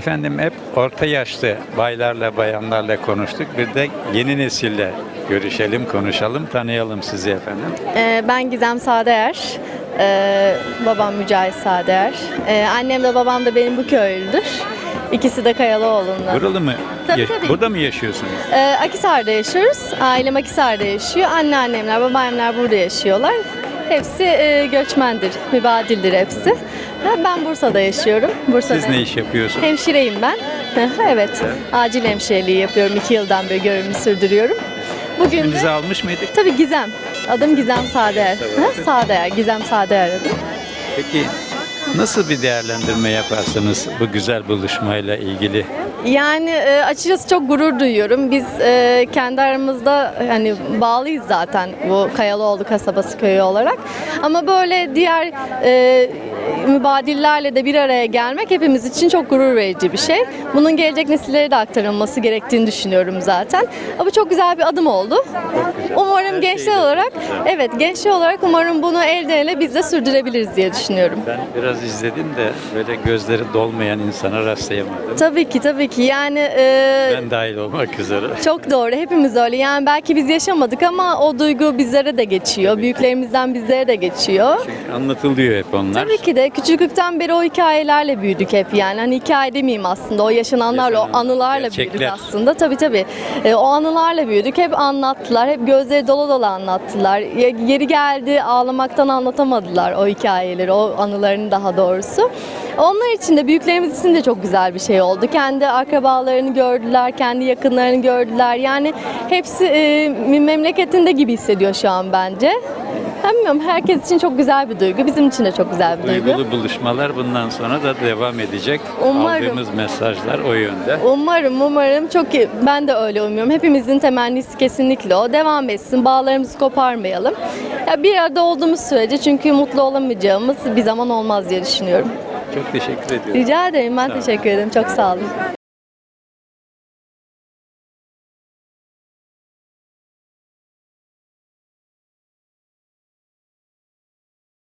Efendim hep orta yaşlı baylarla bayanlarla konuştuk. Bir de yeni nesille görüşelim, konuşalım, tanıyalım sizi efendim. Ee, ben Gizem Sadeer. Ee, babam Mücahit Sadeer. Ee, annem de babam da benim bu köylüdür. İkisi de Kayalıoğlu'ndan. Buralı mı? Tabii, tabii. Burada mı yaşıyorsunuz? Ee, Akisar'da yaşıyoruz. Ailem Akisar'da yaşıyor. Anneannemler, babaannemler burada yaşıyorlar. Hepsi e, göçmendir, mübadildir hepsi. Ha, Ben Bursa'da yaşıyorum. Bursa'da. Siz ne iş yapıyorsunuz? Hemşireyim ben. evet, acil hemşireliği yapıyorum. İki yıldan beri görevimi sürdürüyorum. Bugün de... İsminizi almış mıydık? Tabii Gizem. Adım Gizem Sader. Ha, Sader, Gizem Sader adım. Peki nasıl bir değerlendirme yaparsınız bu güzel buluşmayla ilgili? Yani e, açıkçası çok gurur duyuyorum. Biz e, kendi aramızda hani bağlıyız zaten bu Kayalıoğlu kasabası köyü olarak. Ama böyle diğer e, mübadillerle de bir araya gelmek hepimiz için çok gurur verici bir şey. Bunun gelecek nesillere de aktarılması gerektiğini düşünüyorum zaten. Ama çok güzel bir adım oldu. Umarım gençler olarak, evet gençler olarak umarım bunu elden ele biz de sürdürebiliriz diye düşünüyorum. Ben biraz izledim de böyle gözleri dolmayan insana rastlayamadım. Tabii ki tabii ki yani e, Ben dahil olmak üzere. Çok doğru. Hepimiz öyle. Yani belki biz yaşamadık ama o duygu bizlere de geçiyor. Büyüklerimizden bizlere de geçiyor. Anlatılıyor hep onlar. Tabii ki de küçüklükten beri o hikayelerle büyüdük hep yani. Hani hikaye demeyeyim aslında. O yaşananlarla, o anılarla gerçekler. büyüdük aslında. Tabii tabii. E, o anılarla büyüdük. Hep anlattılar. Hep gözleri dolu dolu anlattılar. Yeri geldi ağlamaktan anlatamadılar o hikayeleri, o anılarını daha doğrusu. Onlar için de büyüklerimiz için de çok güzel bir şey oldu. Kendi akrabalarını gördüler, kendi yakınlarını gördüler. Yani hepsi e, memleketinde gibi hissediyor şu an bence. Ben bilmiyorum herkes için çok güzel bir duygu. Bizim için de çok güzel bir duygu. Duygulu buluşmalar bundan sonra da devam edecek. Umarım. Aldığımız mesajlar o yönde. Umarım, umarım. Çok iyi. Ben de öyle umuyorum. Hepimizin temennisi kesinlikle o. Devam etsin. Bağlarımızı koparmayalım. Ya bir arada olduğumuz sürece çünkü mutlu olamayacağımız bir zaman olmaz diye düşünüyorum. Çok teşekkür ediyorum. Rica ederim. Ben teşekkür ederim. Çok sağ olun.